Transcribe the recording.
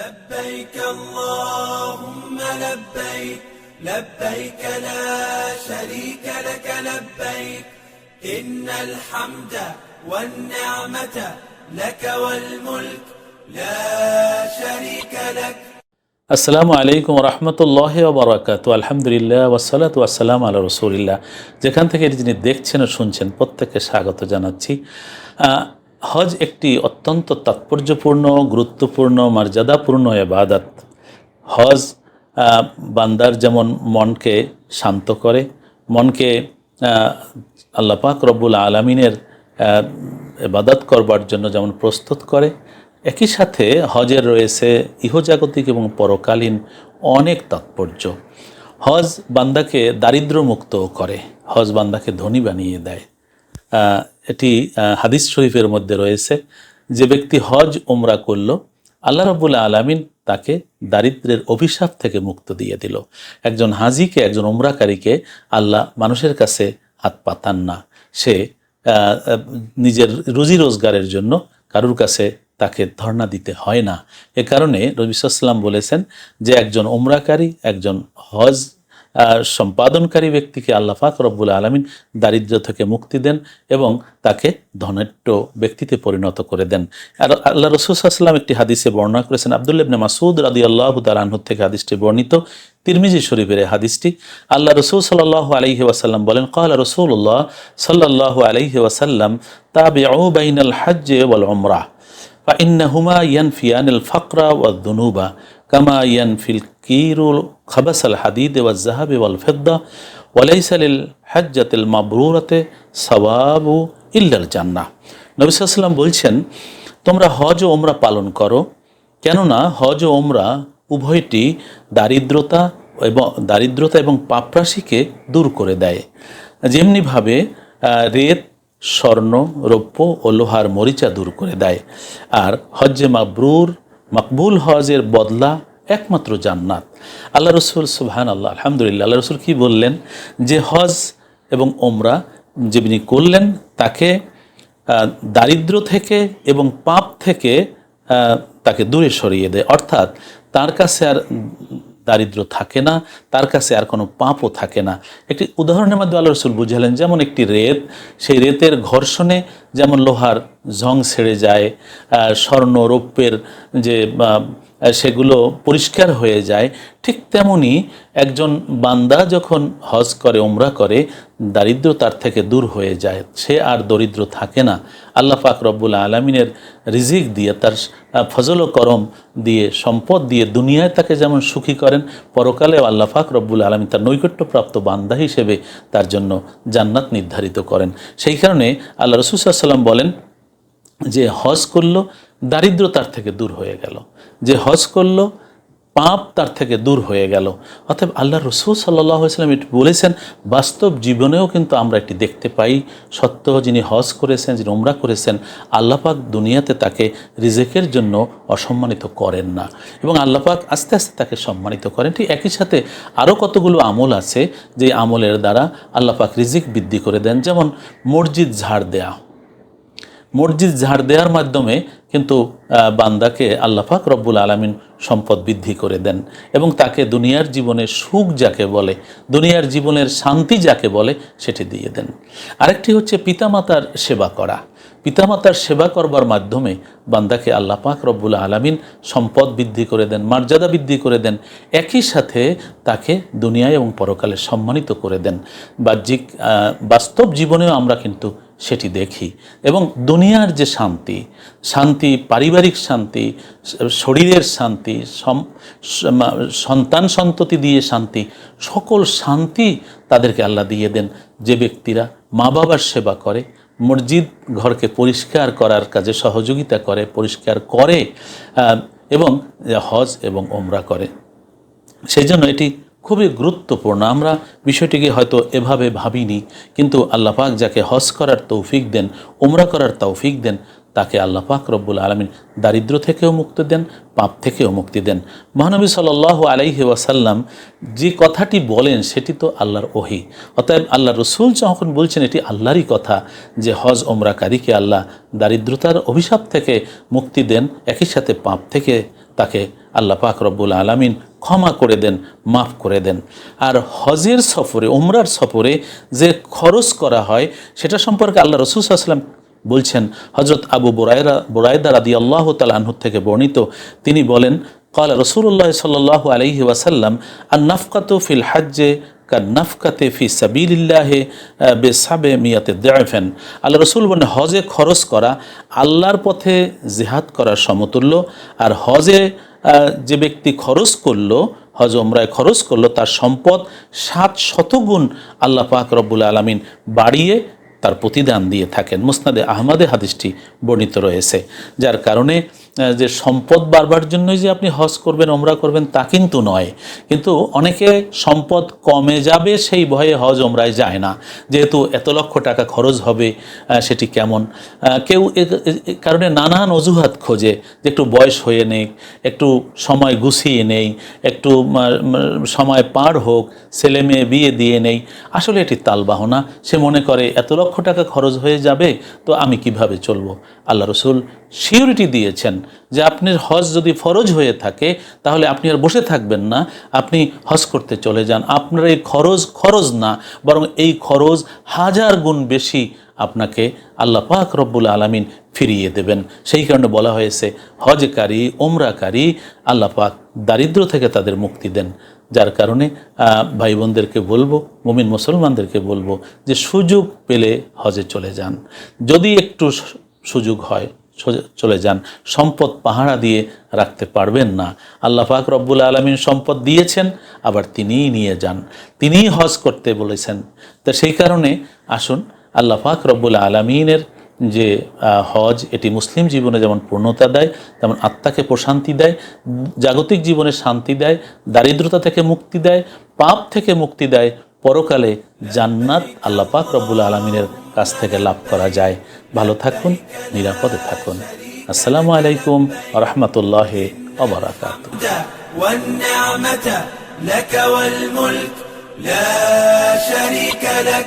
لبيك اللهم لبيك لبيك لا شريك لك لبيك إن الحمد والنعمة لك والملك لا شريك لك আসসালামু আলাইকুম রহমতুল্লাহ বরাকাত আলহামদুলিল্লাহ ওয়াসালাত ওয়াসালাম আল্লাহ রসুলিল্লাহ যেখান থেকে এটি যিনি দেখছেন ও শুনছেন প্রত্যেককে স্বাগত জানাচ্ছি আহ, হজ একটি অত্যন্ত তাৎপর্যপূর্ণ গুরুত্বপূর্ণ মর্যাদাপূর্ণ এবাদত হজ বান্দার যেমন মনকে শান্ত করে মনকে আহ, আল্লাহ পাক রব্বুল আলমিনের এবাদত করবার জন্য যেমন প্রস্তুত করে একই সাথে হজের রয়েছে ইহজাগতিক এবং পরকালীন অনেক তাৎপর্য। হজ বান্দাকে দারিদ্র্যমুক্ত করে হজ বান্দাকে ধনী বানিয়ে দেয়। এটি হাদিস শরীফের মধ্যে রয়েছে, যে ব্যক্তি হজ ওমরা করল, আল্লাহ রবুল্লা আলমিন তাকে দারিদ্রের অভিশাপ থেকে মুক্ত দিয়ে দিল। একজন হাজিকে, একজন ওমরাকারীকে আল্লাহ মানুষের কাছে হাত পাতান না। সে নিজের রুজি রোজগারের জন্য কারুর কাছে তাকে ধর্ণা দিতে হয় না। এ কারণে রবিসাল্লাম বলেছেন যে একজন ওমরাকারী একজন হজ সম্পাদনকারী ব্যক্তিকে আল্লাহ পাক রব্বুল আলমিন দারিদ্র্য থেকে মুক্তি দেন এবং তাকে ধনাঢ্য ব্যক্তিতে পরিণত করে দেন আর আল্লাহ রসুলাম একটি হাদিসে বর্ণনা করেছেন আবদুল্লাবনে মাসুদ রাদি আল্লাহ তালাহ থেকে হাদিসটি বর্ণিত তিরমিজি শরীফের এই হাদিসটি আল্লাহ রসুল সাল্লাহ আলহি ওয়াসাল্লাম বলেন কাল রসুল্লাহ সাল্লাহ আলহি ওয়াসাল্লাম তাবে বাইনাল হজ্জে ওয়াল ওমরাহ فإنهما ينفيان الفقر والذنوب كما ينفي الكير خبث الحديد والذهب والفضة وليس للحجة المبرورة ثواب إلا الجنة নবী সাল্লাম বলছেন তোমরা হজ ও ওমরা পালন করো কেননা হজ ও ওমরা উভয়টি দারিদ্রতা এবং দারিদ্রতা এবং পাপরাশিকে দূর করে দেয় যেমনিভাবে আহ, রেত স্বর্ণ রৌপ্য ও লোহার মরিচা দূর করে দেয় আর হজ্জে মাবরুর মকবুল হজের বদলা একমাত্র জান্নাত। আল্লাহ রসুল সুবহান আল্লাহ আলহামদুলিল্লাহ। আল্লাহ রসুল কী বললেন? যে হজ এবং ওমরা যিনি করলেন, তাকে দারিদ্র থেকে এবং পাপ থেকে তাকে দূরে সরিয়ে দেয়। অর্থাৎ তার কাছে আর দারিদ্র থাকে না, তার কাছে আর কোনো পাপও থাকে না। একটি উদাহরণের মাধ্যমে আল্লাহ রসুল বুঝালেন, যেমন একটি রেত, সেই রেতের ঘর্ষণে যেমন লোহার জং ছেড়ে যায় স্বর্ণ, রৌপ্যের যে সেগুলো পরিষ্কার হয়ে যায়। ঠিক তেমনি একজন বান্দা যখন হজ করে ওমরা করে, দারিদ্র তার থেকে দূর হয়ে যায়। সে আর দরিদ্র থাকে না। আল্লাহ পাক রব্বুল আলমিনের রিজিক দিয়ে, তার ফজল করম দিয়ে, সম্পদ দিয়ে দুনিয়ায় তাকে যেমন সুখী করেন, পরকালেও আল্লাহ পাক রব্বুল আলমী তার নৈকট্যপ্রাপ্ত বান্দা হিসেবে তার জন্য জান্নাত নির্ধারিত করেন। সেই কারণে আল্লাহ রসুল্লাহাম বলেন যে, হজ করল দারিদ্র তার থেকে দূর হয়ে গেল। যে হজ করল, পাপ তার থেকে দূর হয়ে গেল। অতএব আল্লাহ রসুল সাল্লাম এটি বলেছেন, বাস্তব জীবনেও কিন্তু আমরা এটি দেখতে পাই। সত্য, যিনি হজ করেছেন, যিনি উমরা করেছেন আল্লাপাক দুনিয়াতে তাকে রিজেকের জন্য অসম্মানিত করেন না। এবং আল্লাপাক আস্তে আস্তে তাকে সম্মানিত করেন। ঠিক একই সাথে আরও কতগুলো আমল আছে, যে আমলের দ্বারা আল্লাপাক রিজিক বৃদ্ধি করে দেন। যেমন মসজিদ ঝাড় দেয়া। মসজিদ ঝাড় দেওয়ার মাধ্যমে কিন্তু বান্দাকে আল্লাফাক রব্বুল আলমিন সম্পদ বৃদ্ধি করে দেন এবং তাকে দুনিয়ার জীবনের সুখ যাকে বলে, দুনিয়ার জীবনের শান্তি যাকে বলে, সেটি দিয়ে দেন। আরেকটি হচ্ছে পিতামাতার সেবা করা। পিতামাতার সেবা করবার মাধ্যমে বান্দাকে আল্লাহ পাক রব্বুল আলমিন সম্পদ বৃদ্ধি করে দেন, মর্যাদা বৃদ্ধি করে দেন। একই সাথে তাকে দুনিয়ায় এবং পরকালে সম্মানিত করে দেন। বাহ্যিক বাস্তব জীবনেও আমরা কিন্তু সেটি দেখি। এবং দুনিয়ার যে শান্তি শান্তি, পারিবারিক শান্তি, শরীরের শান্তি সন্তান সন্ততি দিয়ে শান্তি, সকল শান্তি তাদেরকে আল্লাহ দিয়ে দেন। যে ব্যক্তিরা মা বাবার সেবা করে, মসজিদ ঘরকে পরিষ্কার করার কাজে সহযোগিতা করে, পরিষ্কার করে এবং হজ এবং ওমরা করে। সেই জন্য এটি খুবই গুরুত্বপূর্ণ। আমরা বিষয়টিকে হয়তো এভাবে ভাবিনি, কিন্তু আল্লাহ পাক যাকে হজ করার তৌফিক দেন, উমরা করার তৌফিক দেন, তাকে আল্লাহ পাক রব্বুল আলমিন দারিদ্র থেকেও মুক্তি দেন, পাপ থেকেও মুক্তি দেন। মহানবী সাল আলাইহি ওয়াসাল্লাম যে কথাটি বলেন, সেটি তো আল্লাহর ওহি। অতএব আল্লাহ রসুল যখন বলছেন, এটি আল্লাহরই কথা যে হজ ওমরাকারীকে আল্লাহ দারিদ্রতার অভিশাপ থেকে মুক্তি দেন, একই সাথে পাপ থেকে তাকে আল্লাহ পাক রব্বুল আলমিন ক্ষমা করে দেন, মাফ করে দেন। আর হজের সফরে, উমরার সফরে যে খরচ করা হয়, সেটা সম্পর্কে আল্লাহ রসুল আসলাম বলছেন হজরত আবু বোরায়রা, বোরায়দা রাদি আল্লাহ তালাহুর থেকে বর্ণিত, তিনি বলেন কাল রসুল্লাহ সাল্লাহ আলহি ওয়াসাল্লাম আর নাফকাত ফিল হাজ্জে কান্নাফকাতে ফি সাবিলিল্লাহে বেসাবে মিয়াতে দেফেন আল্লাহ রসুল বলেন, হজে খরচ করা আল্লাহর পথে জেহাদ করার সমতুল্য, আর হজে যে ব্যক্তি খরচ করল, হজ ওমরায় খরচ করল, তার সম্পদ সাত শতগুণ আল্লাহ পাক রব্বুল আলমিন বাড়িয়ে তার প্রতিদান দিয়ে থাকেন। মুসনাদে আহমদে হাদিসটি বর্ণিত রয়েছে, যার কারণে যে সম্পদ বাড়বার জন্যই যে আপনি হজ করবেন ওমরা করবেন, তা কিন্তু নয়। কিন্তু অনেকে সম্পদ কমে যাবে, সেই ভয়ে হজ ওমরায় যায় না। যেহেতু এত লক্ষ টাকা খরচ হবে সেটি কেমন? কেউ কারণে নানান অজুহাত খোঁজে যে একটু বয়স হয়ে নেই, একটু সময় গুছিয়ে নেই, একটু সময় পার হোক, ছেলে মেয়ে বিয়ে দিয়ে নেই। আসলে এটি তালবাহনা। সে মনে করে, এত লক্ষ টাকা খরচ হয়ে যাবে, তো আমি কীভাবে চলবো? আল্লাহ রসুল সিউরিটি দিয়েছেন যে আপনার হজ যদি ফরজ হয়ে থাকে, তাহলে আপনি আর বসে থাকবেন না, আপনি হজ করতে চলে যান। আপনার এই খরচ খরচ না, বরং এই খরচ হাজার গুণ বেশি আপনাকে আল্লাহ পাক রব্বুল আলমিন ফিরিয়ে দেবেন। সেই কারণে বলা হয়েছে, হজকারী ওমরাকারী আল্লাহ পাক দারিদ্র থেকে তাদের মুক্তি দেন। যার কারণে ভাই বোনদেরকে বলব, মুমিন মুসলমানদেরকে বলব যে সুযোগ পেলে হজে চলে যান। যদি একটু সুযোগ হয় চলে যান। সম্পদ পাহারা দিয়ে রাখতে পারবেন না। আল্লাহ পাক রব্বুল আলমিন সম্পদ দিয়েছেন, আবার তিনিই নিয়ে যান। তিনিই হজ করতে বলেছেন। তো সেই কারণে আসুন, আল্লাহ পাক রব্বুল আলমিনের যে হজ, এটি মুসলিম জীবনে যেমন পূর্ণতা দেয়, তেমন আত্মাকে প্রশান্তি দেয়, জাগতিক জীবনে শান্তি দেয়, দারিদ্রতা থেকে মুক্তি দেয়, পাপ থেকে মুক্তি দেয়, পরকালে জান্নাত আল্লাহ পাক রব্বুল আলমিনের কাছ থেকে লাভ করা যায় ভালো থাকুন নিরাপদে থাকুন আসসালামু আলাইকুম রহমতুল্লাহ অবরাকাত والنعمة لك والملك لا شريك لك